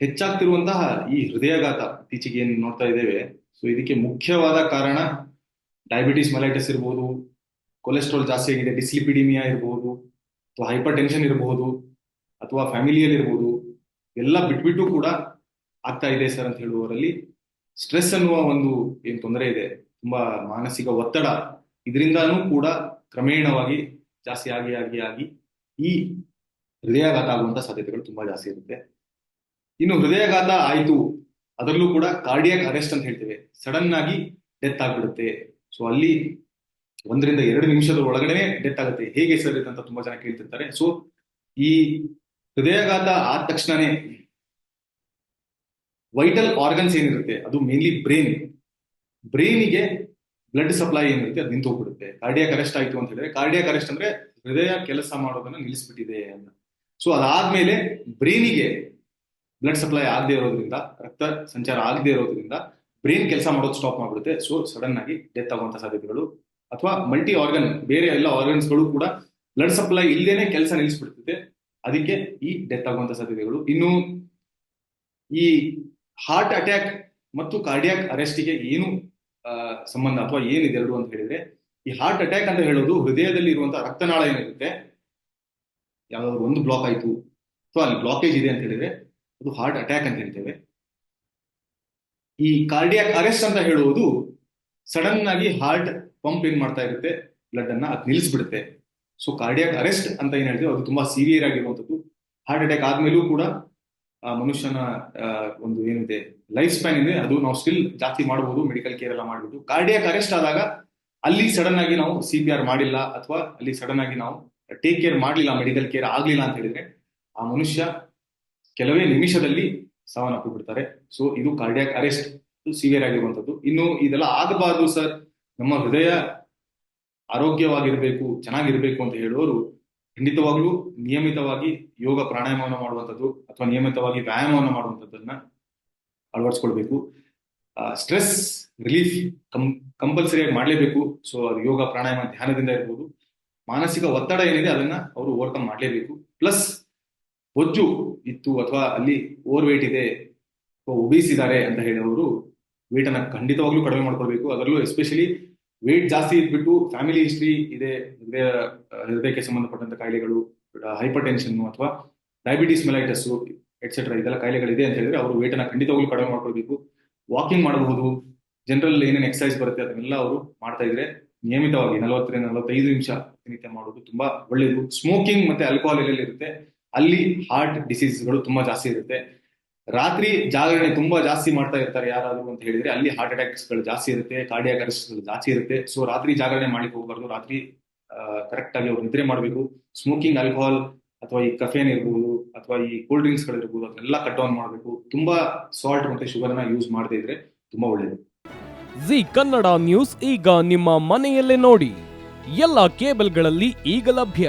ಹೆಚ್ಚಾಗ್ತಿರುವಂತಹ ಈ ಹೃದಯಾಘಾತ ಇತ್ತೀಚೆಗೆ ಏನು ನೋಡ್ತಾ ಇದ್ದೇವೆ ಸೊ ಇದಕ್ಕೆ ಮುಖ್ಯವಾದ ಕಾರಣ ಡಯಾಬಿಟಿಸ್ ಮಲೈಟಿಸ್ ಇರ್ಬೋದು ಕೊಲೆಸ್ಟ್ರಾಲ್ ಜಾಸ್ತಿ ಆಗಿದೆ ಡಿಸ್ಲಿಪಿಡಿಮಿಯಾ ಇರ್ಬೋದು, ಅಥವಾ ಹೈಪರ್ ಟೆನ್ಷನ್ ಇರಬಹುದು ಅಥವಾ ಫ್ಯಾಮಿಲಿಯಲ್ಲಿ ಇರ್ಬೋದು, ಎಲ್ಲ ಬಿಟ್ಬಿಟ್ಟು ಕೂಡ ಆಗ್ತಾ ಇದೆ ಸರ್ ಅಂತ ಹೇಳುವವರಲ್ಲಿ ಸ್ಟ್ರೆಸ್ ಅನ್ನುವ ಒಂದು ಏನು ತೊಂದರೆ ಇದೆ, ತುಂಬಾ ಮಾನಸಿಕ ಒತ್ತಡ ಇದರಿಂದನೂ ಕೂಡ ಕ್ರಮೇಣವಾಗಿ ಜಾಸ್ತಿ ಆಗಿ ಆಗಿ ಆಗಿ ಈ ಹೃದಯಾಘಾತ ಆಗುವಂತ ಸಾಧ್ಯತೆಗಳು ತುಂಬಾ ಜಾಸ್ತಿ ಇರುತ್ತೆ. ಇನ್ನು ಹೃದಯಾಘಾತ ಆಯಿತು. ಅದರಲ್ಲೂ ಕೂಡ ಕಾರ್ಡಿಯಾಕ್ ಅರೆಸ್ಟ್ ಅಂತ ಹೇಳ್ತೇವೆ. ಸಡನ್ ಆಗಿ ಡೆತ್ ಆಗ್ಬಿಡುತ್ತೆ. ಸೊ ಅಲ್ಲಿ ಒಂದರಿಂದ ಎರಡು ನಿಮಿಷದ ಒಳಗಡೆ ಡೆತ್ ಆಗುತ್ತೆ. ಹೇಗೆ ಸರ್ ಅಂತ ತುಂಬಾ ಜನ ಕೇಳ್ತಿರ್ತಾರೆ. ಸೊ ಈ ಹೃದಯಾಘಾತ ಆದ ತಕ್ಷಣನೇ ವೈಟಲ್ ಆರ್ಗನ್ಸ್ ಏನಿರುತ್ತೆ? ಅದು ಮೇನ್ಲಿ ಬ್ರೈನ್ ಬ್ರೈನಿಗೆ ಬ್ಲಡ್ ಸಪ್ಲೈ ಏನಿರುತ್ತೆ, ಅದು ನಿಂತು ಹೋಗ್ಬಿಡುತ್ತೆ ಕಾರ್ಡಿಯಾಕ್ ಅರೆಸ್ಟ್ ಆಯ್ತು ಅಂತ ಹೇಳಿದ್ರೆ ಕಾರ್ಡಿಯಾಕ್ ಅರೆಸ್ಟ್ ಅಂದ್ರೆ ಹೃದಯ ಕೆಲಸ ಮಾಡೋದನ್ನ ನಿಲ್ಲಿಸ್ಬಿಟ್ಟಿದೆ ಅಂತ. ಸೊ ಅದಾದ್ಮೇಲೆ ಬ್ರೈನಿಗೆ ಬ್ಲಡ್ ಸಪ್ಲೈ ಆಗದೆ ಇರೋದ್ರಿಂದ, ರಕ್ತ ಸಂಚಾರ ಆಗದೆ ಇರೋದ್ರಿಂದ ಬ್ರೈನ್ ಕೆಲಸ ಮಾಡೋದು ಸ್ಟಾಪ್ ಮಾಡ್ಬಿಡುತ್ತೆ. ಸೊ ಸಡನ್ ಆಗಿ ಡೆತ್ ಆಗುವಂತ ಸಾಧ್ಯತೆಗಳು ಅಥವಾ ಮಲ್ಟಿ ಆರ್ಗನ್ ಬೇರೆ ಎಲ್ಲ ಆರ್ಗನ್ಸ್ಗಳು ಕೂಡ ಬ್ಲಡ್ ಸಪ್ಲೈ ಇಲ್ಲದೇನೆ ಕೆಲಸ ನಿಲ್ಲಿಸ್ಬಿಡ್ತದೆ ಅದಕ್ಕೆ ಈ ಡೆತ್ ಆಗುವಂತ ಸಾಧ್ಯತೆಗಳು. ಇನ್ನು ಈ ಹಾರ್ಟ್ ಅಟ್ಯಾಕ್ ಮತ್ತು ಕಾರ್ಡಿಯಾಕ್ ಅರೆಸ್ಟಿಗೆ ಏನು ಸಂಬಂಧ ಅಥವಾ ಏನಿದೆ ಎರಡು ಅಂತ ಹೇಳಿದ್ರೆ, ಈ ಹಾರ್ಟ್ ಅಟ್ಯಾಕ್ ಅಂತ ಹೇಳೋದು ಹೃದಯದಲ್ಲಿ ಇರುವಂತಹ ರಕ್ತನಾಳ ಏನಿರುತ್ತೆ, ಯಾವ್ದಾದ್ರು ಒಂದು ಬ್ಲಾಕ್ ಆಯ್ತು. ಅಥವಾ ಅಲ್ಲಿ ಬ್ಲಾಕೇಜ್ ಇದೆ ಅಂತ ಹೇಳಿದ್ರೆ ಅದು ಹಾರ್ಟ್ ಅಟ್ಯಾಕ್ ಅಂತ ಹೇಳ್ತೇವೆ. ಈ ಕಾರ್ಡಿಯಾಕ್ ಅರೆಸ್ಟ್ ಅಂತ ಹೇಳುವುದು ಸಡನ್ ಆಗಿ ಹಾರ್ಟ್ ಪಂಪ್ ಏನ್ ಮಾಡ್ತಾ ಇರುತ್ತೆ? ಬ್ಲಡ್ ಅನ್ನ ಅದು ನಿಲ್ಲಿಸ್ಬಿಡುತ್ತೆ ಸೊ ಕಾರ್ಡಿಯಾಕ್ ಅರೆಸ್ಟ್ ಅಂತ ಏನ್ ಹೇಳ್ತೀವಿ? ಅದು ತುಂಬಾ ಸಿವಿಯರ್ ಆಗಿರುವಂತದ್ದು ಹಾರ್ಟ್ ಅಟ್ಯಾಕ್ ಆದ್ಮೇಲೂ ಕೂಡ, ಆ, ಮನುಷ್ಯನ ಒಂದು ಏನಿದೆ ಲೈಫ್ ಸ್ಪ್ಯಾನ್ ಇದೆ ಅದು ನಾವು ಸ್ಟಿಲ್ ಜಾಸ್ತಿ ಮಾಡಬಹುದು ಮೆಡಿಕಲ್ ಕೇರ್ ಎಲ್ಲ ಮಾಡ್ಬೋದು. ಕಾರ್ಡಿಯಾಕ್ ಅರೆಸ್ಟ್ ಆದಾಗ ಅಲ್ಲಿ ಸಡನ್ ಆಗಿ ನಾವು ಸಿ ಪಿ ಆರ್ ಮಾಡಿಲ್ಲ ಅಥವಾ ಅಲ್ಲಿ ಸಡನ್ ಆಗಿ ನಾವು ಟೇಕ್ ಕೇರ್ ಮಾಡಲಿಲ್ಲ ಮೆಡಿಕಲ್ ಕೇರ್ ಆಗ್ಲಿಲ್ಲ ಅಂತ ಹೇಳಿದ್ರೆ ಆ ಮನುಷ್ಯ ಕೆಲವೇ ನಿಮಿಷದಲ್ಲಿ ಸಾವನ್ನಪ್ಪಿ ಬಿಡ್ತಾರೆ ಸೊ ಇದು ಕಾರ್ಡಿಯಾಕ್ ಅರೆಸ್ಟ್ ಸಿವಿಯರ್ ಆಗಿರುವಂತದ್ದು ಇನ್ನು ಇದೆಲ್ಲ ಆಗಬಾರ್ದು ಸರ್. ನಮ್ಮ ಹೃದಯ ಆರೋಗ್ಯವಾಗಿರ್ಬೇಕು, ಚೆನ್ನಾಗಿರ್ಬೇಕು ಅಂತ ಹೇಳುವವರು ಖಂಡಿತವಾಗ್ಲೂ ನಿಯಮಿತವಾಗಿ ಯೋಗ ಪ್ರಾಣಾಯಾಮವನ್ನು ಮಾಡುವಂಥದ್ದು ಅಥವಾ ನಿಯಮಿತವಾಗಿ ವ್ಯಾಯಾಮವನ್ನು ಮಾಡುವಂಥದ್ದನ್ನ ಅಳವಡಿಸ್ಕೊಳ್ಬೇಕು. ಸ್ಟ್ರೆಸ್ ರಿಲೀಫ್ ಕಂ ಕಂಪಲ್ಸರಿಯಾಗಿ ಮಾಡಲೇಬೇಕು. ಸೊ ಅದು ಯೋಗ ಪ್ರಾಣಾಯಾಮ ಧ್ಯಾನದಿಂದ ಇರ್ಬೋದು. ಮಾನಸಿಕ ಒತ್ತಡ ಏನಿದೆ ಅದನ್ನ ಅವರು ಓವರ್ಕಮ್ ಮಾಡಲೇಬೇಕು. ಪ್ಲಸ್ ಬೊಜ್ಜು ಇತ್ತು ಅಥವಾ ಅಲ್ಲಿ ಓವರ್ ವೇಟ್ ಇದೆ ಅಥವಾ ಒಬೀಸ್ ಇದ್ದಾರೆ ಅಂತ ಹೇಳೋರು ವೇಟ್ ಅನ್ನ ಖಂಡಿತವಾಗ್ಲೂ ಕಡಿಮೆ ಮಾಡ್ಕೊಳ್ಬೇಕು. ಅದರಲ್ಲೂ ಎಸ್ಪೆಷಲಿ ವೇಟ್ ಜಾಸ್ತಿ ಇದ್ಬಿಟ್ಟು ಫ್ಯಾಮಿಲಿ ಹಿಸ್ಟ್ರಿ ಇದೆ ಹೃದಯ ಹೃದಯಕ್ಕೆ ಸಂಬಂಧಪಟ್ಟಂತ ಕಾಯಿಲೆಗಳು ಹೈಪರ್ ಟೆನ್ಷನ್ ಅಥವಾ ಡಯಾಬಿಟಿಸ್ ಮೆಲೈಟಸ್ ಎಟ್ಸೆಟ್ರಾ ಇದೆಲ್ಲ ಕಾಯಿಲೆಗಳಿದೆ ಅಂತ ಹೇಳಿದ್ರೆ ಅವರು ವೇಟ್ ಅನ್ನ ಖಂಡಿತವಾಗ್ಲೂ ಕಡಿಮೆ ಮಾಡ್ಕೊಳ್ಬೇಕು. ವಾಕಿಂಗ್ ಮಾಡಬಹುದು ಜನರಲ್ ಏನೇನು ಎಕ್ಸಸೈಸ್ ಬರುತ್ತೆ ಅದನ್ನೆಲ್ಲ ಅವರು ಮಾಡ್ತಾ ಇದ್ರೆ ನಿಯಮಿತವಾಗಿ ನಲವತ್ತರಿಂದ ನಲವತ್ತೈದು ನಿಮಿಷ ಪ್ರತಿನಿತ್ಯ ಮಾಡೋದು ತುಂಬಾ ಒಳ್ಳೆಯದು ಸ್ಮೋಕಿಂಗ್ ಮತ್ತೆ ಆಲ್ಕೋಹಾಲ್ ಇರುತ್ತೆ. ಅಲ್ಲಿ ಹಾರ್ಟ್ ಡಿಸೀಸ್ಗಳು ತುಂಬಾ ಜಾಸ್ತಿ ಇರುತ್ತೆ. ರಾತ್ರಿ ಜಾಗರಣೆ ತುಂಬಾ ಜಾಸ್ತಿ ಮಾಡ್ತಾ ಇರ್ತಾರೆ ಯಾರಾದ್ರು ಅಂತ ಹೇಳಿದ್ರೆ ಅಲ್ಲಿ ಹಾರ್ಟ್ ಅಟ್ಯಾಕ್ಸ್ಗಳು ಜಾಸ್ತಿ ಇರುತ್ತೆ ಕಾರ್ಡಿಯಾಕ್ ಅರೆಸ್ಟ್ಗಳು ಜಾಸ್ತಿ ಇರುತ್ತೆ. ಸೊ ರಾತ್ರಿ ಜಾಗರಣೆ ಮಾಡಿ ಹೋಗ್ಬಾರ್ದು. ರಾತ್ರಿ ಕರೆಕ್ಟ್ ಆಗಿ ಅವ್ರು ನಿದ್ರೆ ಮಾಡಬೇಕು. ಸ್ಮೋಕಿಂಗ್ ಆಲ್ಕೋಹಾಲ್ ಅಥವಾ ಈ ಕಫೇನ್ ಇರ್ಬೋದು ಅಥವಾ ಈ ಕೂಲ್ ಡ್ರಿಂಕ್ಸ್ಗಳು ಇರ್ಬೋದು, ಅದನ್ನೆಲ್ಲ ಕಟ್ ಡೌನ್ ಮಾಡಬೇಕು. ತುಂಬಾ ಸಾಲ್ಟ್ ಮತ್ತೆ ಶುಗರ್ ಅನ್ನ ಯೂಸ್ ಮಾಡದೇ ಇದ್ರೆ ತುಂಬಾ ಒಳ್ಳೆಯದು ಜಿ ಕನ್ನಡ ನ್ಯೂಸ್ ಈಗ ನಿಮ್ಮ ಮನೆಯಲ್ಲೇ ನೋಡಿ. ಎಲ್ಲ ಕೇಬಲ್ಗಳಲ್ಲಿ ಈಗ ಲಭ್ಯ.